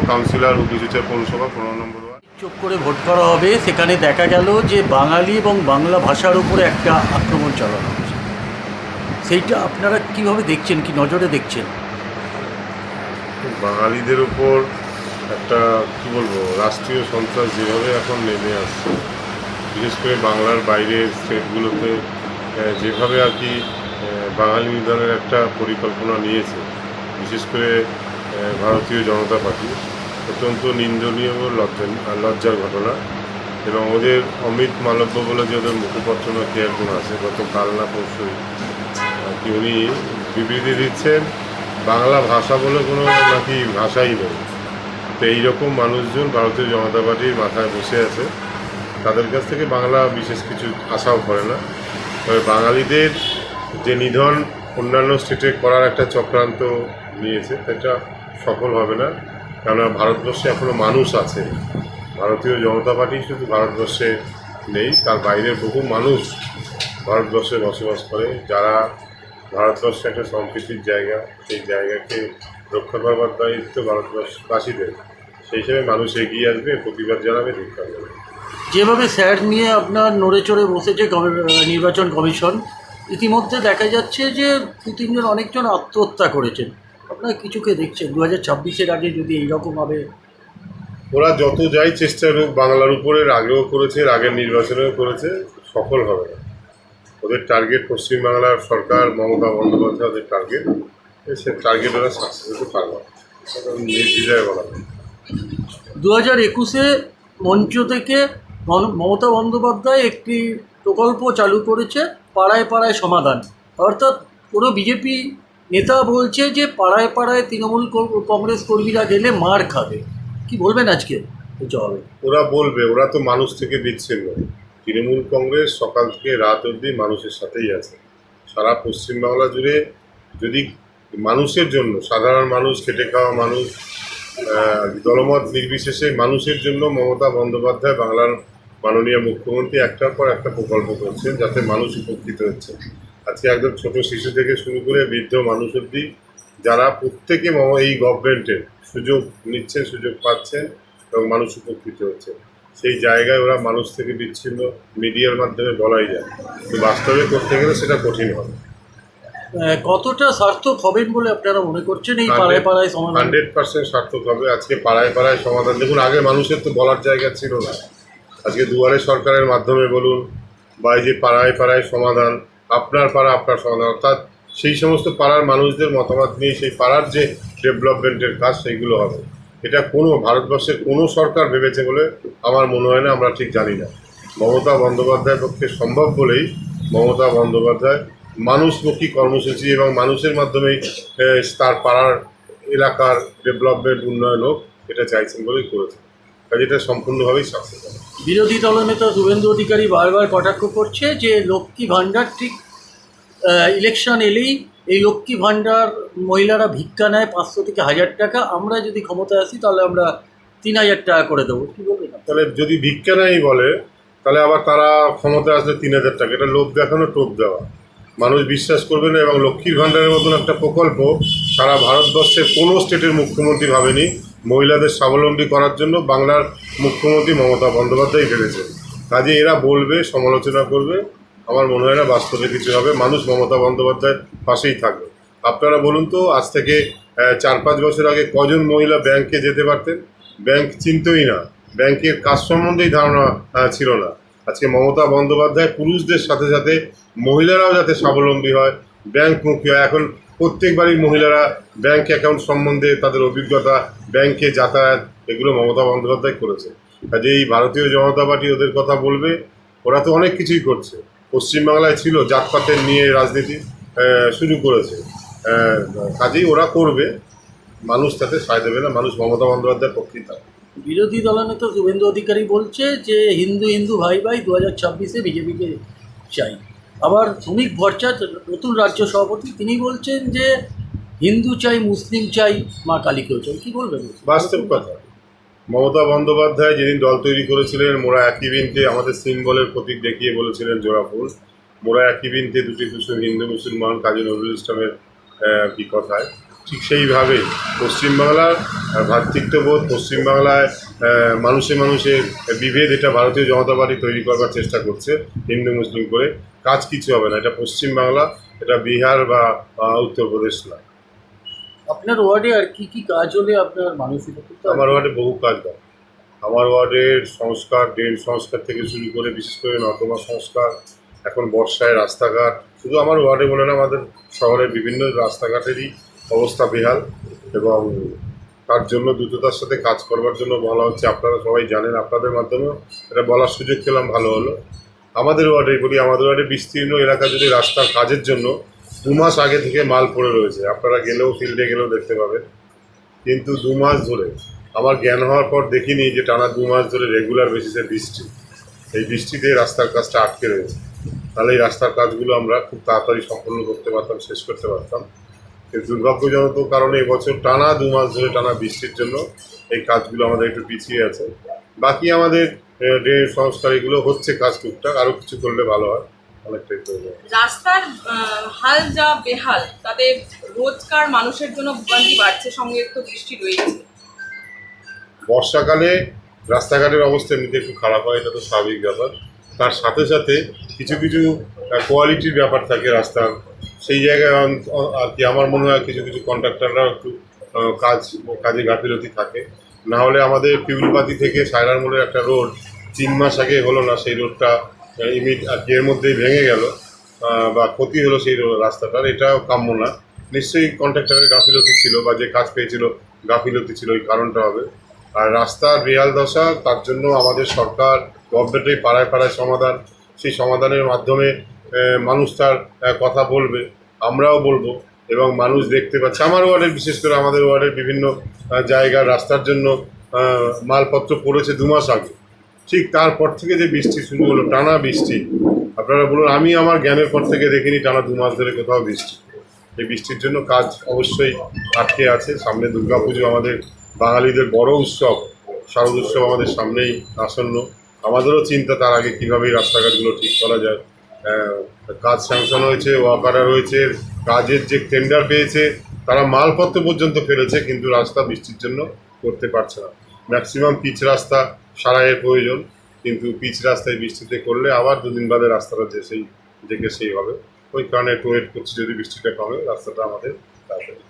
Councillor উকিচুচা পৌরসভা পনেরো নম্বর চোখ করে ভোট করা হবে সেখানে দেখা গেল যে বাঙালি এবং বাংলা ভাষার উপরে একটা আক্রমণ চালানো হচ্ছে সেইটা আপনারা কীভাবে দেখছেন কি নজরে দেখছেন? বাঙালিদের উপর একটা কি বলব রাষ্ট্রীয় সন্ত্রাস যেভাবে এখন নেমে আসছে বিশেষ করে বাংলার বাইরের স্টেটগুলোতে যেভাবে আর কি বাঙালি নিধনের একটা পরিকল্পনা নিয়েছে বিশেষ করে ভারতীয় জনতা পার্টি। অত্যন্ত নিন্দনীয় ও লজ্জা, লজ্জার ঘটনা। এবং ওদের অমিত মালব্য বলে যে ওদের মুখপত্র না কে একজন আছে গত কাল না পরশুই কি, উনি বিবৃতি দিচ্ছেন, বাংলা ভাষা বলে কোনো নাকি ভাষাই নেই। তো এইরকম মানুষজন ভারতীয় জনতা পার্টির মাথায় বসে আছে। তাদের কাছ থেকে বাংলা বিশেষ কিছু আশাও করে না। তবে বাঙালিদের যে নিধন অন্যান্য স্টেটে করার একটা চক্রান্ত নিয়েছে, সেটা সফল হবে না। কেননা ভারতবর্ষে এখনও মানুষ আছে। ভারতীয় জনতা পার্টি শুধু ভারতবর্ষে নেই, তার বাইরের বহু মানুষ ভারতবর্ষে বসবাস করে, যারা ভারতবর্ষে একটা সম্প্রীতির জায়গা, সেই জায়গাকে রক্ষা করবার দায়িত্ব ভারতবর্ষবাসীদের সেই হিসেবে মানুষ এগিয়ে আসবে, প্রতিবাদ জানাবে ধিক্ষার জানাবে যেভাবে স্যার নিয়ে আপনার নড়ে চড়ে বসেছে নির্বাচন কমিশন, ইতিমধ্যে দেখা যাচ্ছে যে দু তিনজন অনেকজন আত্মহত্যা করেছেন। আপনারা কিছুকে দেখছেন দু হাজার ছাব্বিশের আগে যদি এইরকমভাবে ওরা যত যাই চেষ্টা করুক বাংলার উপরে আগেও করেছে আগের নির্বাচনেও করেছে সফল হবে না। ওদের টার্গেট পশ্চিমবাংলার সরকার মমতা বন্দ্যোপাধ্যায় ওদের টার্গেট সে টার্গেট ওরা সাকসেস হতে পারবে না। এটা নির্দ্বিধায় বলা। দু হাজার একুশে মঞ্চ থেকে মমতা বন্দ্যোপাধ্যায় একটি প্রকল্প চালু করেছে পাড়ায় পাড়ায় সমাধান। অর্থাৎ কোনো বিজেপি নেতা বলছে যে পাড়ায় পাড়ায় তৃণমূল কংগ্রেস কর্মীরা গেলে মার খাবে। কি বলবেন আজকে এই ওরা বলবে, ওরা তো মানুষ থেকে বিচ্ছিন্ন। তৃণমূল কংগ্রেস সকাল থেকে রাত অবধি মানুষের সাথেই আছে। সারা পশ্চিমবাংলা জুড়ে যদি মানুষের জন্য, সাধারণ মানুষ, খেটে খাওয়া মানুষ দলমত নির্বিশেষে মানুষের জন্য মমতা বন্দ্যোপাধ্যায় বাংলার মাননীয় মুখ্যমন্ত্রী একটার পর একটা প্রকল্প করছেন যাতে মানুষ উপকৃত হচ্ছে। আজকে একদম ছোট শিশু থেকে শুরু করে বৃদ্ধ মানুষ অবধি যারা প্রত্যেকে এই গভর্নমেন্টের সুযোগ নিচ্ছেন সুযোগ পাচ্ছেন এবং মানুষ উপকৃত হচ্ছে। সেই জায়গায় ওরা মানুষ থেকে বিচ্ছিন্ন মিডিয়ার মাধ্যমে বলাই যায়। কিন্তু বাস্তবে করতে গেলে সেটা কঠিন হবে। কতটা সার্থক হবেন বলে আপনারা মনে করছেন? এই পাড়ায় পাড়ায় সমাধান? হান্ড্রেড পার্সেন্ট সার্থক হবে। আজকে পাড়ায় পাড়ায় সমাধান। দেখুন আগে মানুষের তো বলার জায়গা ছিল না। আজকে দুয়ারে সরকারের মাধ্যমে বলুন বা এই যে পাড়ায় পাড়ায় সমাধান আপনার পাড়া, আপনার সমাধান। অর্থাৎ সেই সমস্ত পাড়ার মানুষদের মতামত নিয়ে সেই পাড়ার যে ডেভেলপমেন্টের কাজ, সেইগুলো হবে। এটা কোনো ভারতবর্ষের কোনো সরকার ভেবেছে বলে আমার মনে হয় না, আমরা ঠিক জানি না। মমতা বন্দ্যোপাধ্যায়ের পক্ষে সম্ভব বলেই মমতা বন্দ্যোপাধ্যায় মানুষমুখী কর্মসূচি এবং মানুষের মাধ্যমেই তার পাড়ার এলাকার ডেভেলপমেন্ট, উন্নয়ন হোক, এটা চাইছেন বলেই করেছেন। কাজে এটা সম্পূর্ণভাবেই সাকসেস বিরোধী দলনেতা শুভেন্দু অধিকারী বারবার কটাক্ষ করছে যে লক্ষ্মী ভাণ্ডার ঠিক ইলেকশন এলেই এই লক্ষ্মী ভাণ্ডার মহিলারা ভিক্ষা নেয় পাঁচশো থেকে হাজার টাকা আমরা যদি ক্ষমতায় আসি তাহলে আমরা তিন হাজার টাকা করে দেবো। কী বলবেন? তাহলে যদি ভিক্ষা নাই বলে তাহলে আবার তারা ক্ষমতায় আসলে তিন হাজার টাকা। এটা লোভ দেখানো টোপ দেওয়া। মানুষ বিশ্বাস করবে না এবং লক্ষ্মীর ভাণ্ডারের মতন একটা প্রকল্প সারা ভারতবর্ষের কোনো স্টেটের মুখ্যমন্ত্রী ভাবেনি। মহিলাদের স্বাবলম্বী করার জন্য বাংলার মুখ্যমন্ত্রী মমতা বন্দ্যোপাধ্যায় ভেবেছে কাজে এরা বলবে, সমালোচনা করবে। আমার মনে হয় না বাস্তবে কিছু হবে। মানুষ মমতা বন্দ্যোপাধ্যায়ের পাশেই থাকবে। আপনারা বলুন তো, আজ থেকে চার পাঁচ বছর আগে কজন মহিলা ব্যাংকে যেতে পারতেন? ব্যাংক চিনতই না। ব্যাংকের কাজ সম্বন্ধেই ধারণা ছিল না। আজকে মমতা বন্দ্যোপাধ্যায় পুরুষদের সাথে সাথে মহিলারাও যাতে স্বাবলম্বী হয়, ব্যাংকমুখী হয়। এখন প্রত্যেক বাড়ির মহিলারা ব্যাংক অ্যাকাউন্ট সম্বন্ধে তাদের অভিজ্ঞতা, ব্যাংকে যাতায়াত এগুলো মমতা বন্দ্যোপাধ্যায় করেছে। কাজে এই ভারতীয় জনতা পার্টি ওদের কথা বলবে। ওরা তো অনেক কিছুই করছে। পশ্চিমবাংলায় ছিল জাতপাতের নিয়ে রাজনীতি শুরু করেছে। কাজেই ওরা করবে। মানুষ তাতে সায় দেবে না, মানুষ মমতা বন্দ্যোপাধ্যায়ের পক্ষেই থাকবে বিরোধী দলনেতা শুভেন্দু অধিকারী বলছে যে হিন্দু হিন্দু ভাই ভাই দু হাজার ছাব্বিশে বিজেপিকে চাই। আবার শ্রমিক ভট্টাচার্য নতুন রাজ্য সভাপতি, তিনি বলছেন যে হিন্দু চাই, মুসলিম চাই, মা কালীকেও চাই। কী বলবেন? বাস্তব কথা। মমতা বন্দ্যোপাধ্যায় যেদিন দল তৈরি করেছিলেন, মোরা একই বিনতে আমাদের সিম্বলের প্রতীক দেখিয়ে বলেছিলেন জোড়া ফুল। মোরা একই বিনতে দুটি দুশো হিন্দু মুসলমান কাজী নজরুল ইসলামের কি কথায়। ঠিক সেইভাবে পশ্চিমবাংলার ভ্রাতৃত্ববোধ পশ্চিমবাংলায় মানুষে মানুষে বিভেদ এটা ভারতীয় জনতা পার্টি তৈরি করবার চেষ্টা করছে হিন্দু মুসলিম করে। কাজ কিছু হবে না এটা পশ্চিমবাংলা এটা বিহার বা উত্তরপ্রদেশ না। আপনার ওয়ার্ডে আর কি কি কাজ হলে আপনার মানুষ উপকৃত আমার ওয়ার্ডে বহু কাজ হয়। আমার ওয়ার্ডের সংস্কার ড্রেন সংস্কার থেকে শুরু করে বিশেষ করে নর্দমা সংস্কার এখন বর্ষায় রাস্তাঘাট। শুধু আমার ওয়ার্ডে বলে না আমাদের শহরের বিভিন্ন রাস্তাঘাটেরই অবস্থা বেহাল এবং তার জন্য দ্রুততার সাথে কাজ করবার জন্য বলা হচ্ছে, আপনারা সবাই জানেন আপনাদের মাধ্যমেও। এটা বলার সুযোগ পেলাম ভালো হলো। আমাদের ওয়ার্ডে বলি, আমাদের ওয়ার্ডে বিস্তীর্ণ এলাকা যদি রাস্তার কাজের জন্য দু মাস আগে থেকে মাল পড়ে রয়েছে, আপনারা গেলেও ফিল্ডে গেলেও দেখতে পাবেন। কিন্তু দু মাস ধরে আমার জ্ঞান হওয়ার পর দেখিনি যে টানা দু মাস ধরে রেগুলার বেসিসে বৃষ্টি। এই বৃষ্টিতে রাস্তার কাজটা আটকে রয়েছে। তাহলে এই রাস্তার কাজগুলো আমরা খুব তাড়াতাড়ি সম্পন্ন করতে পারতাম, শেষ করতে পারতাম। দুর্ভাগ্যজনক কারণে এবছর টানা দু মাস ধরে টানা বৃষ্টির জন্য এই কাজগুলো আমাদের একটু পিছিয়ে আছে। বাকি আমাদের ড্রেন সংস্কার এগুলো হচ্ছে কাজ টুকটাক আরও কিছু করলে ভালো হয় অনেকটাই রাস্তার হাল যা বেহাল তাতে রোজকার মানুষের জন্য ভোগান্তি বাড়ছে সঙ্গে তো বৃষ্টি রয়েছে। বর্ষাকালে রাস্তাঘাটের অবস্থা এমনিতে একটু খারাপ হয় এটা তো স্বাভাবিক ব্যাপার। তার সাথে সাথে কিছু কিছু কোয়ালিটির ব্যাপার থাকে রাস্তার সেই জায়গায় আর কি আমার মনে হয় কিছু কিছু কন্ট্রাক্টররাও একটু কাজ কাজে গাফিলতি থাকে। না হলে আমাদের পিউলপাতি থেকে সায়রার মোড়ের একটা রোড তিন মাস আগে হলো না, সেই রোডটা ইমিড আর কি এর মধ্যেই ভেঙে গেল। বা ক্ষতি হলো সেই রাস্তাটার, এটাও কাম্য না। নিশ্চয়ই কন্ট্রাক্টরের গাফিলতি ছিল বা যে কাজ পেয়েছিল, গাফিলতি ছিল, এই কারণটা হবে। আর রাস্তার বেহাল দশা, তার জন্য আমাদের সরকার গভর্নমেন্টের পাড়ায় পাড়ায় সমাধান। সেই সমাধানের মাধ্যমে মানুষ তার কথা বলবে, আমরাও বলব, এবং মানুষ দেখতে পাচ্ছে। আমার ওয়ার্ডের, বিশেষ করে আমাদের ওয়ার্ডের বিভিন্ন জায়গার রাস্তার জন্য মালপত্র পড়েছে দু মাস আগে। ঠিক তারপর থেকে যে বৃষ্টি শুরু হলো, টানা বৃষ্টি। আপনারা বলুন, আমি আমার জ্ঞানের পর থেকে দেখিনি টানা দু মাস ধরে কোথাও বৃষ্টি। এই বৃষ্টির জন্য কাজ অবশ্যই আটকে আছে। সামনে দুর্গাপুজো আমাদের বাঙালিদের বড় উৎসব। শারদ উৎসব আমাদের সামনেই আসন্ন। আমাদেরও চিন্তা তার আগে কীভাবে রাস্তাঘাটগুলো ঠিক করা যায়। কাজ স্যাংশন হয়েছে ওয়াকারা রয়েছে, কাজের যে টেন্ডার পেয়েছে, তারা মালপত্র পর্যন্ত ফেলেছে, কিন্তু রাস্তা বৃষ্টির জন্য করতে পারছে না। ম্যাক্সিমাম পিচ রাস্তা সারাইয়ের প্রয়োজন, কিন্তু পিচ রাস্তায় বৃষ্টিতে করলে আবার দুদিন বাদে রাস্তাটা যে সেই, দেখে সেই হবে। ওই কারণে একটু ওয়েট করছি, যদি বৃষ্টিটা কমে, রাস্তাটা আমাদের তাড়াতাড়ি